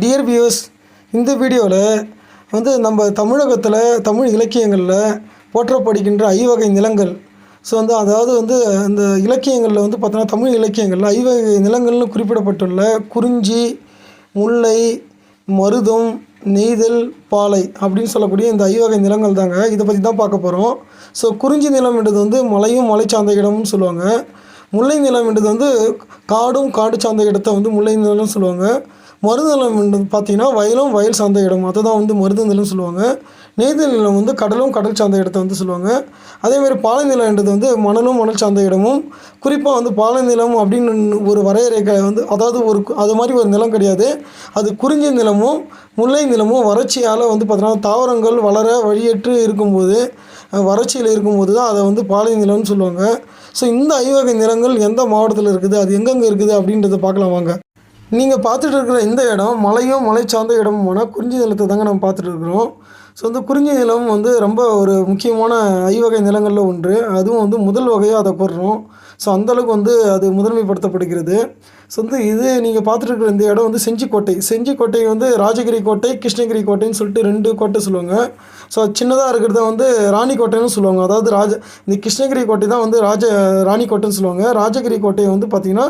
Dear views இந்த வீடியோவில் வந்து நம்ம தமிழகத்தில் தமிழ் இலக்கியங்களில் போற்றப்படுகின்ற ஐவகை நிலங்கள். ஸோ வந்து அதாவது வந்து அந்த இலக்கியங்களில் வந்து பார்த்தோன்னா தமிழ் இலக்கியங்களில் ஐவகை நிலங்கள்னு குறிப்பிடப்பட்டுள்ள குறிஞ்சி முல்லை மருதம் நெய்தல் பாலை அப்படின்னு சொல்லக்கூடிய இந்த ஐவகை நிலங்கள் தாங்க. இதை பற்றி தான் பார்க்க போகிறோம் ஸோ குறிஞ்சி நிலம்ன்றது வந்து மலையும் மலை சார்ந்த இடம்னு சொல்லுவாங்க. முல்லை நிலம்ன்றது வந்து காடும் காடு சார்ந்த இடத்த வந்து முல்லை நிலம்னு சொல்லுவாங்க. மருதநிலம் பார்த்தீங்கன்னா வயலும் வயல் சார்ந்த இடம். அதை தான் வந்து மருத சொல்லுவாங்க. நெய்தல் நிலம் வந்து கடலும் கடல் சார்ந்த இடத்தை வந்து சொல்லுவாங்க. அதேமாதிரி பாலைநிலம்ன்றது வந்து மணலும் மணல் சார்ந்த இடமும் குறிப்பாக வந்து பாலைநிலம் அப்படின்னு ஒரு வரையறை வந்து அதாவது ஒரு அது மாதிரி ஒரு நிலம் கிடையாது. அது குறிஞ்சி நிலமும் முல்லை நிலமும் வறட்சியால் வந்து பார்த்தீங்கன்னா தாவரங்கள் வளர வழியற்று இருக்கும்போது வறட்சியில் இருக்கும்போது தான் அதை வந்து பாலை நிலம்னு சொல்லுவாங்க. ஸோ இந்த ஐவகை நிலங்கள் எந்த மாவட்டத்தில் இருக்குது? அது எங்கெங்கே இருக்குது அப்படின்றத பார்க்கலாம் வாங்க. நீங்கள் பார்த்துட்டு இருக்கிற இந்த இடம் மலையும் மலை சார்ந்த இடமுமான குறிஞ்சி நிலத்தை தாங்க நம்ம பார்த்துட்டு இருக்கிறோம். ஸோ இந்த குறிஞ்சி நிலம் வந்து ரொம்ப ஒரு முக்கியமான ஐவகை நிலங்களில் ஒன்று. அதுவும் வந்து முதல் வகையாக அதை போடுறோம். ஸோ அந்தளவுக்கு வந்து அது முதன்மைப்படுத்தப்படுகிறது. ஸோ வந்து இது நீங்கள் பார்த்துட்டு இருக்கிற இந்த இடம் வந்து செஞ்சிக்கோட்டை. செஞ்சிக்கோட்டை வந்து ராஜகிரி கோட்டை கிருஷ்ணகிரி கோட்டைன்னு சொல்லிட்டு ரெண்டு கோட்டை சொல்லுவாங்க. ஸோ சின்னதாக இருக்கிறத வந்து ராணி கோட்டைன்னு சொல்லுவாங்க. அதாவது ராஜ இந்த கிருஷ்ணகிரி கோட்டை தான் வந்து ராஜ ராணி கோட்டைன்னு சொல்லுவாங்க. ராஜகிரி கோட்டையை வந்து பார்த்திங்கன்னா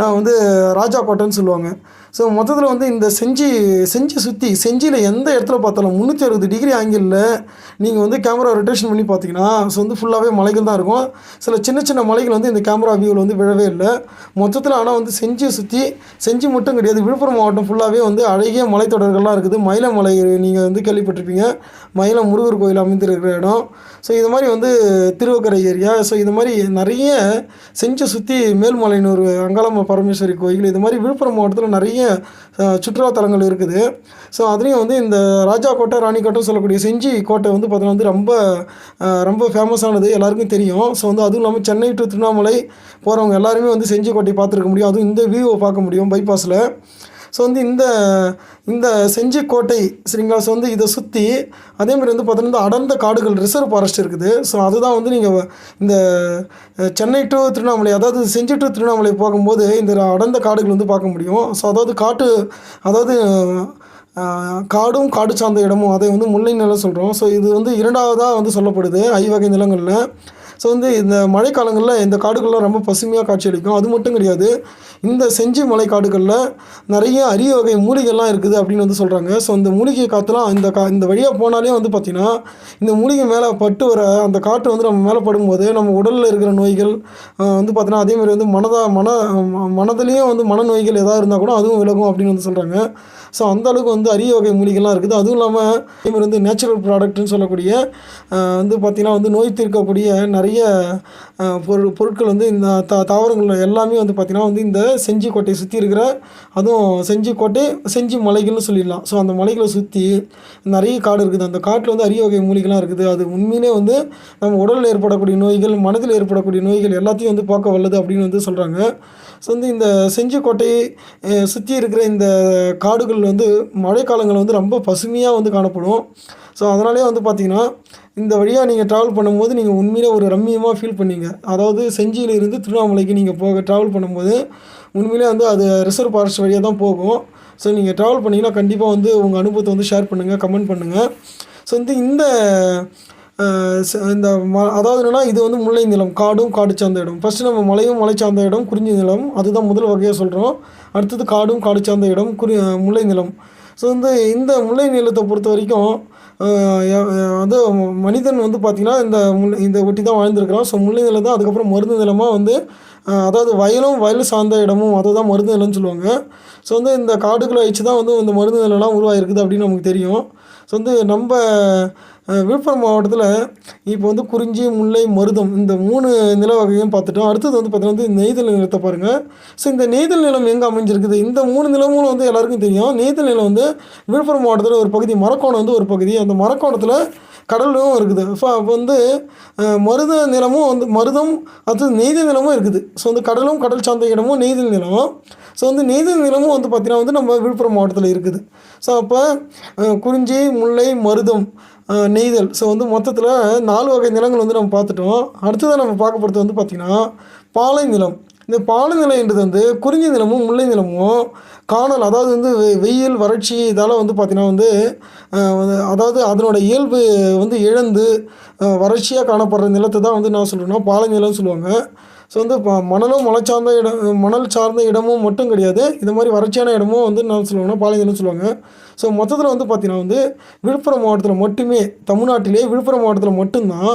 நான் வந்து ராஜா கோட்டைன்னு சொல்லுவாங்க. ஸோ மொத்தத்தில் வந்து இந்த செஞ்சி செஞ்சி சுற்றி செஞ்சியில் எந்த இடத்துல பார்த்தாலும் முந்நூற்றி அறுபது டிகிரி ஆங்கிளில் நீங்கள் வந்து கேமரா ரொட்டேஷன் பண்ணி பார்த்தீங்கன்னா ஸோ வந்து ஃபுல்லாகவே மலைகள் தான் இருக்கும். சில சின்ன சின்ன மலைகள் வந்து இந்த கேமரா வியூவில் வந்து விழவே இல்லை. மொத்தத்தில் ஆனால் வந்து செஞ்சி செஞ்சியை சுற்றி செஞ்சி மட்டும் கிடையாது விழுப்புரம் மாவட்டம் ஃபுல்லாகவே வந்து அழகிய மலைத்தொடர்கள்லாம் இருக்குது. மயிலமலை நீங்கள் வந்து கேள்விப்பட்டிருப்பீங்க. மயிலம் முருகர் கோயில் அமைந்திருக்கிற இடம். ஸோ இது மாதிரி வந்து திருவக்கரை ஏரியா. ஸோ இது மாதிரி நிறைய செஞ்சியை சுற்றி மேல்மலையனூர் அங்காளம்ம பரமேஸ்வரி கோயில் இது மாதிரி விழுப்புரம் மாவட்டத்தில் நிறைய சுற்றுலாத்தலங்கள் இருக்குது. ஸோ அதுலேயும் வந்து இந்த ராஜா கோட்டை ராணி கோட்டை சொல்லக்கூடிய செஞ்சி கோட்டை வந்து பார்த்தோன்னா வந்து ரொம்ப ரொம்ப ஃபேமஸானது எல்லாருக்கும் தெரியும். ஸோ வந்து அதுவும் இல்லாமல் சென்னை டு திருவண்ணாமலை போகிறவங்க எல்லாருமே வந்து செஞ்சி கோட்டை பார்த்துருக்க முடியும். அதுவும் இந்த வியூவை பார்க்க முடியும் பைபாஸில் ஸோ வந்து இந்த இந்த செஞ்சி கோட்டை சரிங்களா? ஸோ வந்து இதை சுற்றி அதேமாதிரி வந்து பார்த்தீங்கன்னா அடர்ந்த காடுகள் ரிசர்வ் ஃபாரஸ்ட் இருக்குது. ஸோ அதுதான் வந்து நீங்கள் இந்த சென்னை டு திருவண்ணாமலை அதாவது செஞ்சி டு திருவண்ணாமலை போகும்போது இந்த அடர்ந்த காடுகள் வந்து பார்க்க முடியும். ஸோ அதாவது காட்டு அதாவது காடும் காடு சார்ந்த இடமும் அதை வந்து முல்லை நிலம் சொல்கிறோம் ஸோ இது வந்து இரண்டாவதாக வந்து சொல்லப்படுது ஐவகை நிலங்களில். ஸோ வந்து இந்த மழைக்காலங்களில் இந்த காடுகள்லாம் ரொம்ப பசுமையாக காட்சியளிக்கும். அது மட்டும் கிடையாது. இந்த செஞ்சி மலை காடுகளில் நிறைய அரிய வகை மூலிகைலாம் இருக்குது அப்படின்னு வந்து சொல்கிறாங்க ஸோ இந்த மூலிகை காற்றுலாம் இந்த கா இந்த வழியாக போனாலே வந்து பார்த்திங்கன்னா இந்த மூலிகை மேலே பட்டு வர அந்த காற்று வந்து நம்ம மேலே படும்போது நம்ம உடலில் இருக்கிற நோய்கள் வந்து பார்த்தீங்கன்னா அதேமாதிரி வந்து மனதா மன மனதிலையும் வந்து மனநோய்கள் எதாவது இருந்தால் கூட அதுவும் விலகும் அப்படின்னு வந்து சொல்கிறாங்க ஸோ அந்தளவுக்கு வந்து அரிய வகை மூலிகைலாம் இருக்குது. அதுவும் இல்லாமல் அதேமாதிரி வந்து நேச்சுரல் ப்ராடக்ட்னு சொல்லக்கூடிய வந்து பார்த்திங்கன்னா வந்து நோய் தீர்க்கக்கூடிய நிறைய நிறைய பொருள் பொருட்கள் வந்து இந்த த தாவரங்கள் எல்லாமே வந்து பார்த்திங்கன்னா வந்து இந்த செஞ்சி கோட்டையை சுற்றி இருக்கிற அதுவும் செஞ்சி கோட்டை செஞ்சி மலைகள்னு சொல்லிடலாம். ஸோ அந்த மலைகளை சுற்றி நிறைய காடு இருக்குது. அந்த காட்டில் வந்து அரிய வகை மூலிகைலாம் இருக்குது. அது உண்மையிலே வந்து நம்ம உடலில் ஏற்படக்கூடிய நோய்கள் மனதில் ஏற்படக்கூடிய நோய்கள் எல்லாத்தையும் வந்து பார்க்க வல்லது அப்படின்னு வந்து சொல்கிறாங்க ஸோ வந்து இந்த செஞ்சிக்கோட்டை சுற்றி இருக்கிற இந்த காடுகள் வந்து மழைக்காலங்கள் வந்து ரொம்ப பசுமையாக வந்து காணப்படும். ஸோ அதனாலே வந்து பார்த்திங்கன்னா இந்த வழியாக நீங்கள் ட்ராவல் பண்ணும்போது நீங்கள் உண்மையிலே ஒரு ரம்மியமாக ஃபீல் பண்ணீங்க. அதாவது செஞ்சியிலிருந்து திருவண்ணாமலைக்கு நீங்கள் போக ட்ராவல் பண்ணும்போது உண்மையிலே வந்து அது ரிசர்வ் ஃபாரஸ்ட் வழியாக தான் போகும். ஸோ நீங்கள் ட்ராவல் பண்ணிங்கன்னா கண்டிப்பாக வந்து உங்கள் அனுபவத்தை வந்து ஷேர் பண்ணுங்கள் கமெண்ட் பண்ணுங்கள் ஸோ வந்து இந்த இந்த ம அதாவது என்னென்னா இது வந்து முல்லை நிலம் காடும் காடு சார்ந்த இடம். ஃபஸ்ட்டு நம்ம மலையும் மலை சார்ந்த இடம் குறிஞ்சி நிலம் அதுதான் முதல் வகையாக சொல்கிறோம் அடுத்தது காடும் காடு சார்ந்த இடம் குறி முல்லை நிலம். ஸோ வந்து இந்த முல்லை நிலத்தை பொறுத்த வரைக்கும் வந்து மனிதன் வந்து பார்த்திங்கன்னா இந்த முள் இந்த ஒட்டி தான் வாழ்ந்துருக்கிறான். ஸோ முல்லை நிலம் தான் அதுக்கப்புறம் மருந்து நிலமாக வந்து அதாவது வயலும் வயல் சார்ந்த இடமும் அதை தான் மருந்து நிலம்னு சொல்லுவாங்க. ஸோ வந்து இந்த காடுகளை வச்சு தான் வந்து இந்த மருந்து நிலம்லாம் உருவாகிருக்குது அப்படின்னு நமக்கு தெரியும். ஸோ வந்து நம்ம விழுப்புரம் மாவட்டத்தில் இப்போ வந்து குறிஞ்சி முல்லை மருதம் இந்த மூணு நில வகையும் பார்த்துட்டோம். அடுத்தது வந்து பார்த்தீங்கன்னா வந்து நெய்தல் நிலத்தை பாருங்கள் ஸோ இந்த நெய்தல் நிலம் எங்கே அமைஞ்சிருக்குது? இந்த மூணு நிலமும் வந்து எல்லாருக்கும் தெரியும். நெய்தல் நிலம் வந்து விழுப்புரம் மாவட்டத்தில் ஒரு பகுதி மரக்கோணம் வந்து ஒரு பகுதி. அந்த மரக்கோணத்தில் கடலும் இருக்குது. ஸோ அப்போ வந்து மருத நிலமும் வந்து மருதம் அடுத்தது நெய்தல் நிலமும் இருக்குது. ஸோ வந்து கடலும் கடல் சார்ந்த இடமும் நெய்தல் நிலம். ஸோ வந்து நெய்தல் நிலமும் வந்து பார்த்திங்கன்னா வந்து நம்ம விழுப்புரம் மாவட்டத்தில் இருக்குது. ஸோ அப்போ குறிஞ்சி முல்லை மருதம் நெய்தல். ஸோ வந்து மொத்தத்தில் நாலு வகை நிலங்கள் வந்து நம்ம பார்த்துட்டோம். அடுத்ததாக நம்ம பார்க்கப்படுறது வந்து பார்த்திங்கன்னா பாலை நிலம். இந்த பாலை நிலம்ன்றது வந்து குறிஞ்சி நிலமும் முல்லை நிலமும் காணல் அதாவது வந்து வெ- வெயில் வறட்சி இதால் வந்து பார்த்திங்கன்னா வந்து வந்து அதாவது அதனோட இயல்பு வந்து இழந்து வறட்சியாக காணப்படுற நிலத்தை தான் வந்து நான் சொல்கிறேன்னா பாலை நிலம்னு சொல்லுவாங்க. ஸோ வந்து இப்போ மணலும் மலை சார்ந்த இடம் மணல் சார்ந்த இடமும் மட்டும் கிடையாது. இந்த மாதிரி வறட்சியான இடமும் வந்து நான் சொல்லுவாங்கன்னா பாலை சொல்லுவாங்க. ஸோ மொத்தத்தில் வந்து பார்த்திங்கன்னா வந்து விழுப்புரம் மாவட்டத்தில் மட்டுமே தமிழ்நாட்டிலே விழுப்புரம் மாவட்டத்தில் மட்டும்தான்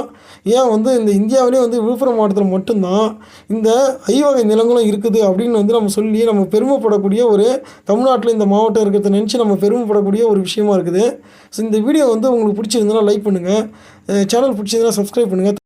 ஏன் வந்து இந்த இந்தியாவிலே வந்து விழுப்புரம் மாவட்டத்தில் மட்டும்தான் இந்த ஐவகை நிலங்களும் இருக்குது அப்படின்னு வந்து நம்ம சொல்லி நம்ம பெருமைப்படக்கூடிய ஒரு தமிழ்நாட்டில் இந்த மாவட்டம் இருக்கிறத நினச்சி நம்ம பெருமைப்படக்கூடிய ஒரு விஷயமா இருக்குது. ஸோ இந்த வீடியோ வந்து உங்களுக்கு பிடிச்சிருந்தனா லைக் பண்ணுங்கள் சேனல் பிடிச்சிருந்தனா சப்ஸ்கிரைப் பண்ணுங்கள்